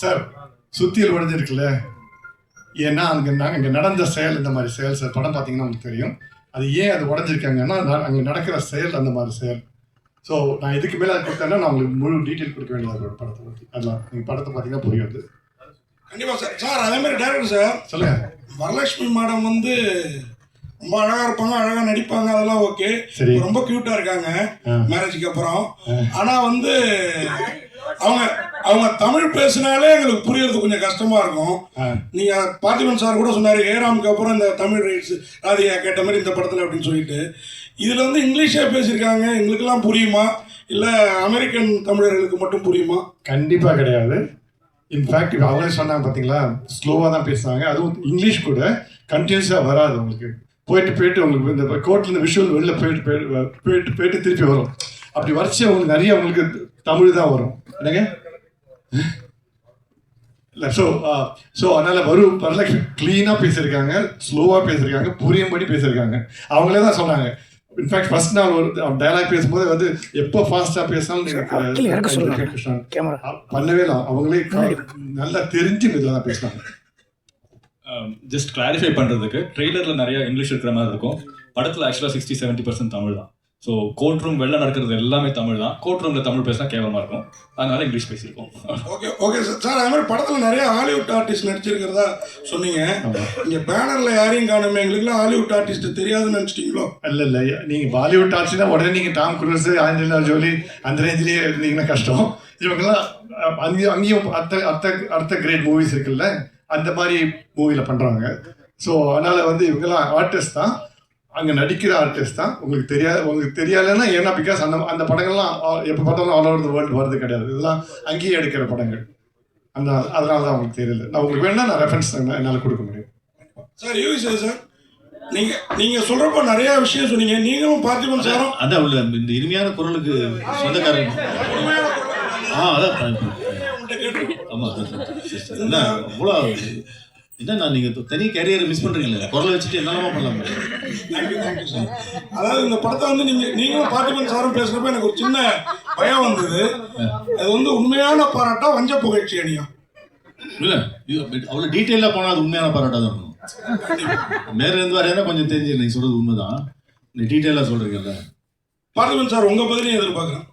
Sir சுத்தியல் உடைஞ்சிருக்குல்ல ஏன்னா அங்கே அங்கே நடந்த செயல் இந்த மாதிரி செயல் சார் படம் பார்த்தீங்கன்னா உங்களுக்கு தெரியும். அது ஏன் அது உடஞ்சிருக்காங்கன்னா அங்கே நடக்கிற செயல் அந்த மாதிரி செயல். ஸோ நான் இதுக்கு மேலே அது கொடுத்தேன்னா நான் உங்களுக்கு முழு டீட்டெயில் கொடுக்க வேண்டியதாக படத்தை பற்றி அதெல்லாம் நீங்கள் படத்தை பார்த்தீங்கன்னா புரியும் அது கண்டிப்பா சார் சார் அதே மாதிரி டேரக்டர் சார் சொல்லுங்க. வரலட்சுமி மேடம் வந்து ரொம்ப அழகா இருப்பாங்க அழகா நடிப்பாங்க அதெல்லாம் ஓகே. ரொம்ப கியூட்டா இருக்காங்க. மேரேஜுக்கு அப்புறம். ஆனா வந்து அவங்க அவங்க தமிழ் பேசினாலே எங்களுக்கு புரியறது கொஞ்சம் கஷ்டமா இருக்கும். நீங்க பார்த்திபன் சார் கூட சொன்னாரு ஏராமுக்கு அப்புறம் இந்த தமிழ் ரைட்ஸ் ராதிகா கேட்ட மாதிரி இந்த படத்துல அப்படின்னு சொல்லிட்டு. இதுல வந்து இங்கிலீஷே பேசியிருக்காங்க எங்களுக்கெல்லாம் புரியுமா? இல்ல அமெரிக்கன் தமிழர்களுக்கு மட்டும் புரியுமா? கண்டிப்பாக கிடையாது. இன்ஃபேக்ட் இப்போ அவங்களே சொன்னாங்க பார்த்தீங்களா ஸ்லோவாக தான் பேசுனாங்க அதுவும் இங்கிலீஷ் கூட கண்டினியூஸாக வராது உங்களுக்கு போயிட்டு போயிட்டு உங்களுக்கு இந்த கோர்ட்லேருந்து விஷுவல் வெளில போயிட்டு போயிட்டு போயிட்டு போயிட்டு திருப்பி வரும். அப்படி வரைச்சி அவங்களுக்கு நிறைய அவங்களுக்கு தமிழ் தான் வரும். என்னங்க? இல்லை ஸோ ஸோ அதனால் வரும் வரலட்சுமி க்ளீனாக பேசியிருக்காங்க ஸ்லோவாக பேசியிருக்காங்க புரியும்படி பேசியிருக்காங்க. அவங்களே தான் சொன்னாங்க. இன்ஃபேக்ட் ஃபர்ஸ்ட் நாள் ஒரு டயலாக் பேசும்போது வந்து எப்போ ஃபாஸ்ட்டாக பேசினாலும் பண்ணவே இல்லை. அவங்களே நல்லா தெரிஞ்சு இதில் தான் பேசினாங்க. ஜஸ்ட் கிளாரிஃபை பண்ணுறதுக்கு ட்ரெய்லரில் நிறைய இங்கிலீஷ் இருக்கிற மாதிரி இருக்கும். படத்தில் ஆக்சுவலாக சிக்ஸ்டி செவன்ட்டி பர்சன்ட் தமிழ் தான். ஸோ கோர்ட் ரூம் வெளில நடக்கிறது எல்லாமே தமிழ் தான். கோர்ட் ரூமில் தமிழ் பேசினா கேவலமாக இருக்கும். அதனால இங்கிலீஷ் பேசியிருக்கோம். ஓகே ஓகே சார் சார் அது மாதிரி படத்தில் நிறைய ஹாலிவுட் ஆர்டிஸ்ட் நடிச்சிருக்கிறதா சொன்னீங்க. இங்க பேனர்ல யாரையும் காணுமே. எங்களுக்குலாம் ஹாலிவுட் ஆர்டிஸ்ட் தெரியாதுன்னு நினச்சிட்டீங்களோ? இல்லை இல்லை. நீங்கள் பாலிவுட் ஆச்சுன்னா உடனே நீங்கள் டாம் குரூஸ் ஆஞ்சலினா ஜோலி அந்த ரேஞ்சிலேயே இருந்தீங்கன்னா கஷ்டம். இவங்கெல்லாம் அங்கேயும் அங்கேயும் அடுத்த அடுத்த அடுத்த கிரேட் மூவிஸ் இருக்குல்ல. அந்த மாதிரி மூவியில் பண்ணுறாங்க ஸோ அதனால் வந்து இவங்கெல்லாம் ஆர்டிஸ்ட் தான். அங்கே நடிக்கிற ஆர்டிஸ்ட் தான். உங்களுக்கு தெரியாது உங்களுக்கு தெரியாதுன்னா ஏன்னா பிகாஸ் அந்த அந்த படங்கள்லாம் எப்போ பார்த்தாலும் ஆல் ஓவர் த வேர்ல்டு வருது கிடையாது. இதெல்லாம் அங்கேயே எடுக்கிற படங்கள். அந்த அதனால தான் உங்களுக்கு தெரியல. நான் உங்களுக்கு வேணா நான் ரெஃபரன்ஸ் என்னால் கொடுக்க முடியும். சார் யூஸ் சார் நீங்க நீங்க சொல்றப்ப நிறைய விஷயம் சொன்னீங்க. நீங்களும் பார்த்திபன் சாரும் அதான் உள்ள இந்த இனிமையான குரலுக்கு சொந்தக்காரங்க. ஆ அதான். ஆமா. என்ன அவ்வளோ என்ன நீங்க தனி கேரியரை மிஸ் பண்றீங்களே? குரலை வச்சுட்டு என்னெல்லாமா பண்ணலாம். அதாவது இந்த படத்தை வந்து நீங்க நீங்களும் பார்த்திபன் சாரும் பேசுறப்ப எனக்கு ஒரு சின்ன பயம் வந்தது. அது வந்து உண்மையான பாராட்டா வஞ்ச புகழ்ச்சி அணியா? இல்ல இது அவ்வளவு டீட்டெயிலா போனா அது உண்மையான பாராட்டா தான் மேல இருந்து வரையா கொஞ்சம் தெரிஞ்சு நீங்க சொல்றது உண்மைதான். நீ டீட்டெயிலா சொல்றீங்கல்ல. பார்த்திபன் சார் உங்க பதிலையும் எதிர்பார்க்குறேன்.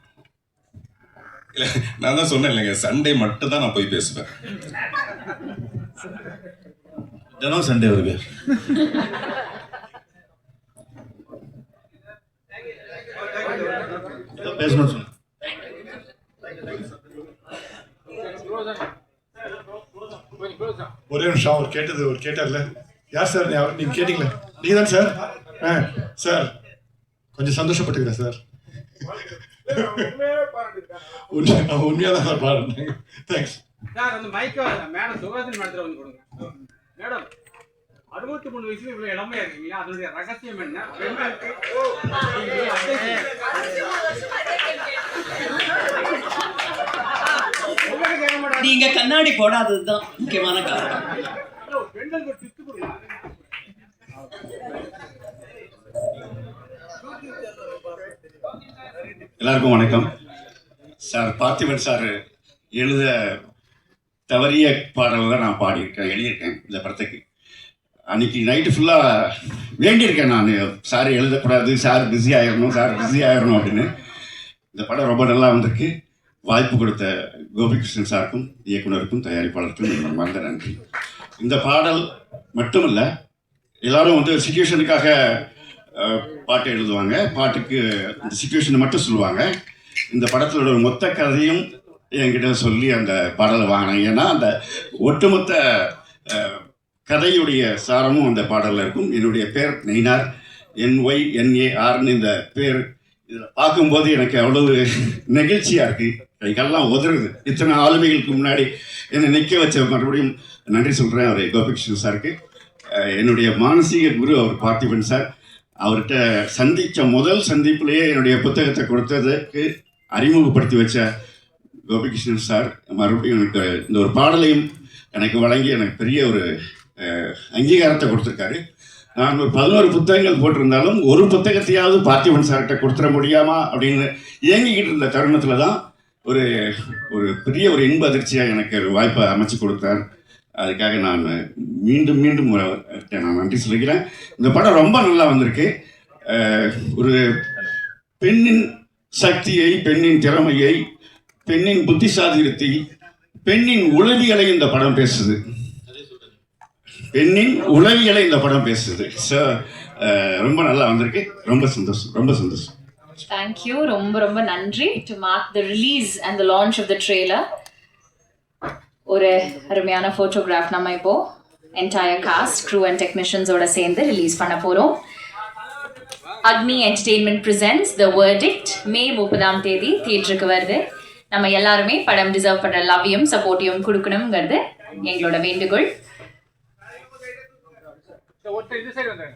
இல்ல நான் தான் சொன்னேன் இல்லைங்க சண்டே மட்டும் தான் நான் போய் பேசுவேன். தினம் சண்டே வருது. பேசணும் பேசணும்னு சொன்னேன். ஒரே நிமிஷம் அவர் கேட்டது அவர் கேட்டார்ல. யார் சார்? நீ- நீங்க கேட்டீங்களா? நீங்க தான் சார்? ஆ சார். கொஞ்சம் சந்தோஷப்பட்டுக்கிறேன் சார். உண்மையாக தான் பாடுறேன் தேங்க்ஸ் சார் அந்த மைக்க மேடம் சுகாசினி மேடத்துல வந்து கொடுங்க மேடம் அறுபத்தி மூணு வயசுல இவ்வளவு இளமையா இருக்கீங்களா? அதனுடைய ரகசியம் என்ன? பெண்களுக்கு நீங்க கண்ணாடி போடாததுதான் முக்கியமான காரணம். பெண்களுக்கு எல்லாருக்கும் வணக்கம். சார் பார்த்திபன் சார் எழுத தவறிய பாடல் தான் நான் பாடியிருக்கேன் எழுதியிருக்கேன் இந்த படத்துக்கு. அன்னைக்கு நைட்டு ஃபுல்லாக வேண்டியிருக்கேன் நான். சார் எழுதக்கூடாது சார் பிஸி ஆயிடணும் சார் பிஸி ஆயிடணும் அப்படின்னு. இந்த படம் ரொம்ப நல்லா வந்திருக்கு. வாய்ப்பு கொடுத்த கோபிகிருஷ்ணன் சாருக்கும் இயக்குனருக்கும் தயாரிப்பாளருக்கும் என்னோட மறந்த நன்றி. இந்த பாடல் மட்டுமல்ல எல்லாரும் வந்து சுச்சுவேஷனுக்காக பாட்டு எழுதுவாங்க. பாட்டுக்கு அந்த சுச்சுவேஷனை மட்டும் சொல்லுவாங்க. இந்த படத்தோட மொத்த கதையும் என்கிட்ட சொல்லி அந்த பாடலை வாங்கினேன். ஏன்னா அந்த ஒட்டுமொத்த கதையுடைய சாரமும் அந்த பாடலில் இருக்கும். என்னுடைய பேர் நெய்னார். என்ஒய் என்ஏஆர்னு இந்த பேர் இதில் பார்க்கும்போது எனக்கு அவ்வளவு நெகிழ்ச்சியாக இருக்குது கைகள்லாம் உதறுது. இத்தனை ஆளுமைகளுக்கு முன்னாடி என்னை நிற்க வச்ச மறுபடியும் நன்றி சொல்கிறேன் அவர் கோபிகிருஷ்ணன் சாருக்கு. என்னுடைய மானசீக குரு அவர் பார்த்திபன் சார். அவர்கிட்ட சந்தித்த முதல் சந்திப்பிலேயே என்னுடைய புத்தகத்தை கொடுத்ததுக்கு அறிமுகப்படுத்தி வச்ச கோபிகிருஷ்ணன் சார் மறுபடியும் எனக்கு இந்த ஒரு பாடலையும் எனக்கு வழங்கி எனக்கு பெரிய ஒரு அங்கீகாரத்தை கொடுத்துருக்காரு. நான் ஒரு பதினோரு புத்தகங்கள் போட்டிருந்தாலும் ஒரு புத்தகத்தையாவது பார்த்திபன் சார்கிட்ட கொடுத்துட முடியாமா அப்படின்னு இயங்கிக்கிட்டு இருந்த தருணத்தில் தான் ஒரு ஒரு பெரிய ஒரு இன்ப அதிர்ச்சியாக எனக்கு ஒரு வாய்ப்பை அமைச்சு கொடுத்தார். அதுக்காக நான் மீண்டும் மீண்டும் அவர்கிட்ட நான் நன்றி சொல்லிக்கிறேன். இந்த படம் ரொம்ப நல்லா வந்திருக்கு. ஒரு பெண்ணின் சக்தியை பெண்ணின் திறமையை பெண்ணின் புத்திசாலித்தத்தை பெண்ணின் உளவியலை இந்த படம் பேசுது. பெண்ணின் உளவியலை இந்த படம் பேசுது. ஸோ ரொம்ப நல்லா வந்திருக்கு. ரொம்ப சந்தோஷம். ரொம்ப சந்தோஷம். Thank you. ரொம்ப ரொம்ப நன்றி. To mark the release and the launch of the trailer. ஒரு அருமையான ஃபோட்டோகிராஃப் நம்ம இப்போ என்டையர் காஸ்ட் க்ரூ அண்ட் டெக்னீஷியன்ஸோட சேர்ந்து ரிலீஸ் பண்ண போகிறோம் Agni entertainment presents the verdict May முப்பதாம் தேதி தியேட்டருக்கு வருது. நம்ம எல்லாருமே படம் டிசர்வ் பண்ணுற லவ்வையும் சப்போர்ட்டையும் கொடுக்கணுங்கிறது எங்களோட வேண்டுகோள். ஒருத்தர் இந்த சைடு வந்துடுங்க.